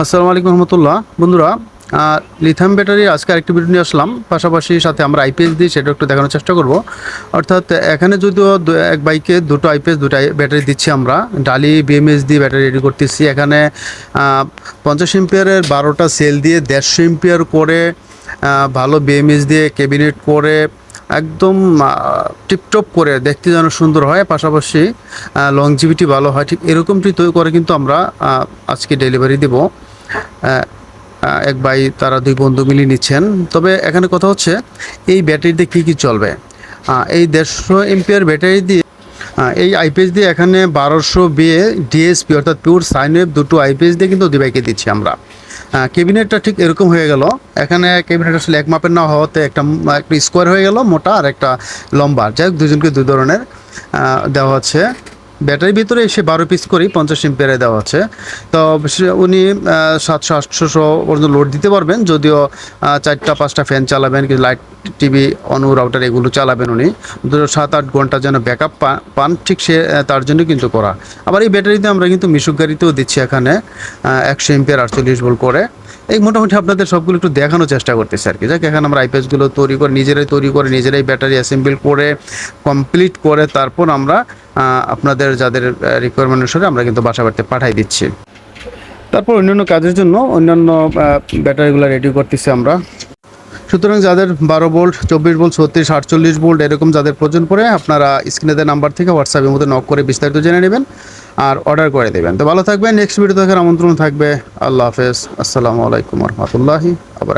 আসসালামু আলাইকুম রহমতুল্লাহ। বন্ধুরা লিথাম ব্যাটারি আজকে আরেকটি ভিডিও নিয়ে আসলাম। পাশাপাশি সাথে আমরা আইপিএস দিই সেটা একটু দেখানোর চেষ্টা করব। অর্থাৎ এখানে যদিও এক বাইকে দুটো আইপিএস দুটো ব্যাটারি দিচ্ছি আমরা। ডালি বিএমএস দিয়ে ব্যাটারি রেডি করতেছি। এখানে পঞ্চাশ এম্পিয়ারের বারোটা সেল দিয়ে দেড়শো এম্পিয়ার করে ভালো বিএমএস দিয়ে ক্যাবিনেট করে একদম টিপটপ করে দেখতে যেন সুন্দর হয়, পাশাপাশি লংজিভিটি ভালো হয়। ঠিক এরকমটি তৈরি করে কিন্তু আমরা আজকে ডেলিভারি দেব। এক ভাই, তারা দুই বন্ধু মিলিয়ে নিচ্ছেন। তবে এখানে কথা হচ্ছে, এই ব্যাটারিতে কী কী চলবে? এই দেড়শো এমপিয়ার ব্যাটারি দিয়ে এই আইপিএস দিয়ে এখানে বারোশো বিয়ে ডিএসপি অর্থাৎ পিওর সাইন ওয়েভ দুটো আইপিএস দিয়ে কিন্তু দিবাইকে দিচ্ছি আমরা। ক্যাবিনেটটা ঠিক এরকম হয়ে গেল। এখানে ক্যাবিনেট আসলে এক মাপের না হওয়াতে একটা একটা স্কোয়ার হয়ে গেল, মোটা আর একটা লম্বা। যাই হোক, দুজনকে দু ধরনের দেওয়া হচ্ছে। ব্যাটারির ভিতরে এসে বারো পিস করেই পঞ্চাশ এম্পিয়ারে দেওয়া আছে। তো উনি সাতশো, আটশোশো পর্যন্ত লোড দিতে পারবেন। যদিও চারটা, পাঁচটা ফ্যান চালাবেন কি লাইট টিভি অনু রাউটার এগুলো চালাবেন উনি। দুটো সাত আট ঘণ্টা যেন ব্যাকআপ পান, ঠিক সে তার জন্য কিন্তু করা। আবার এই ব্যাটারিতে আমরা কিন্তু মিশুক গাড়িতেও দিচ্ছি এখানে একশো এম্পিয়ার আটচল্লিশ ভোল্ট করে। এই মোটামুটি আপনাদের সবগুলো একটু দেখানোর চেষ্টা করতেছি আর কি। যাক, এখন আমরা আইপিএসগুলো তৈরি করে, নিজেরাই তৈরি করে, নিজেরাই ব্যাটারি অ্যাসেম্বল করে কমপ্লিট করে তারপর আমরা আপনাদের যাদের রিকোয়ারমেন্ট অনুসারে আমরা কিন্তু বাসা বাড়িতে পাঠাই দিচ্ছি। তারপর অন্যান্য কাজের জন্য অন্যান্য ব্যাটারিগুলো রেডি করতেছি আমরা। সুতরাং যাদের বারো ভোল্ট চব্বিশ ভোল্ট ছত্রিশ, আটচল্লিশ ভোল্ট এরকম যাদের প্রয়োজন পড়ে, আপনারা স্ক্রিনে দেওয়া নাম্বার থেকে হোয়াটসঅ্যাপের মধ্যে নক করে বিস্তারিত জেনে নেবেন। আর অর্ডার করে দেবেন। তো ভালো থাকবেন নেক্সট ভিডিও দেখার আমন্ত্রণ থাকবে। আল্লাহ হাফেজ। আসসালামু আলাইকুম রহমতুল্লাহি আবার